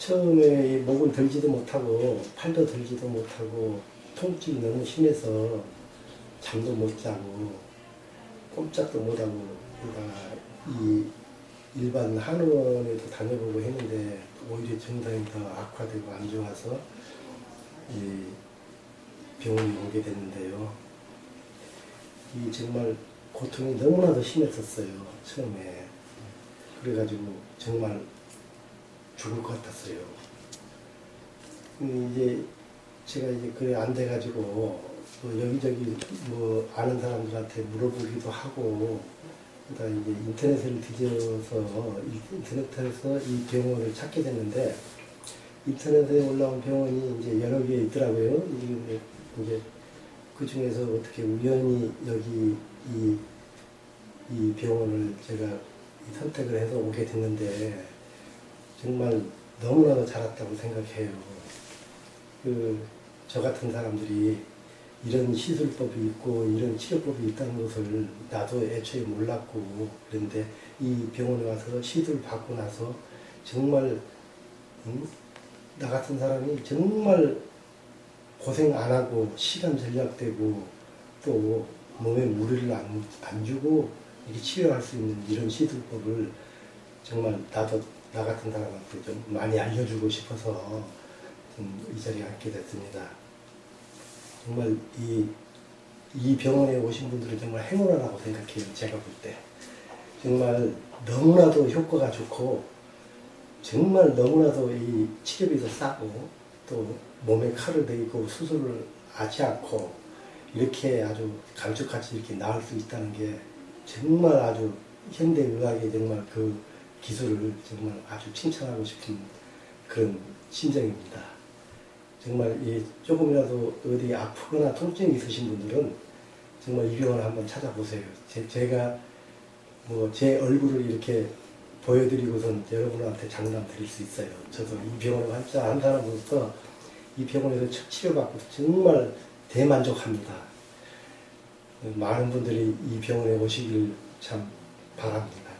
처음에 이 목은 들지도 못하고 팔도 들지도 못하고 통증이 너무 심해서 잠도 못 자고 꼼짝도 못하고 그러다가 이 일반 한의원에도 다녀보고 했는데 오히려 증상이 더 악화되고 안 좋아서 이 병원에 오게 됐는데요. 이 정말 고통이 너무나도 심했었어요 처음에 그래가지고 정말 죽을 것 같았어요. 이제 제가 이제 그래 안 돼가지고 뭐 여기저기 뭐 아는 사람들한테 물어보기도 하고 그다음 이제 인터넷을 뒤져서 인터넷에서 이 병원을 찾게 됐는데 인터넷에 올라온 병원이 이제 여러 개 있더라고요. 이제 그 중에서 어떻게 우연히 여기 이, 이 병원을 제가 이 선택을 해서 오게 됐는데 정말 너무나도 잘했다고 생각해요. 그, 저 같은 사람들이 이런 시술법이 있고 이런 치료법이 있다는 것을 나도 애초에 몰랐고 그런데 이 병원에 와서 시술 받고 나서 정말 음? 나 같은 사람이 정말 고생 안 하고 시간 절약되고 또 몸에 무리를 안, 안 주고 이렇게 치료할 수 있는 이런 시술법을 정말 나도 나 같은 사람한테 좀 많이 알려주고 싶어서 좀 이 자리에 앉게 됐습니다. 정말 이, 이 병원에 오신 분들은 정말 행운하다고 생각해요. 제가 볼 때. 정말 너무나도 효과가 좋고 정말 너무나도 이 치료비도 싸고 또 몸에 칼을 대고 수술을 하지 않고 이렇게 아주 감쪽같이 이렇게 나을 수 있다는 게 정말 아주 현대의학의 정말 그 기술을 정말 아주 칭찬하고 싶은 그런 심정입니다. 정말 이 조금이라도 어디 아프거나 통증이 있으신 분들은 정말 이 병원을 한번 찾아보세요. 제, 제가 뭐 제 얼굴을 이렇게 보여드리고선 여러분한테 장담 드릴 수 있어요. 저도 이 병원을 환자 한 사람으로서 이 병원에서 치- 치료받고 정말 대만족합니다. 많은 분들이 이 병원에 오시길 참 바랍니다.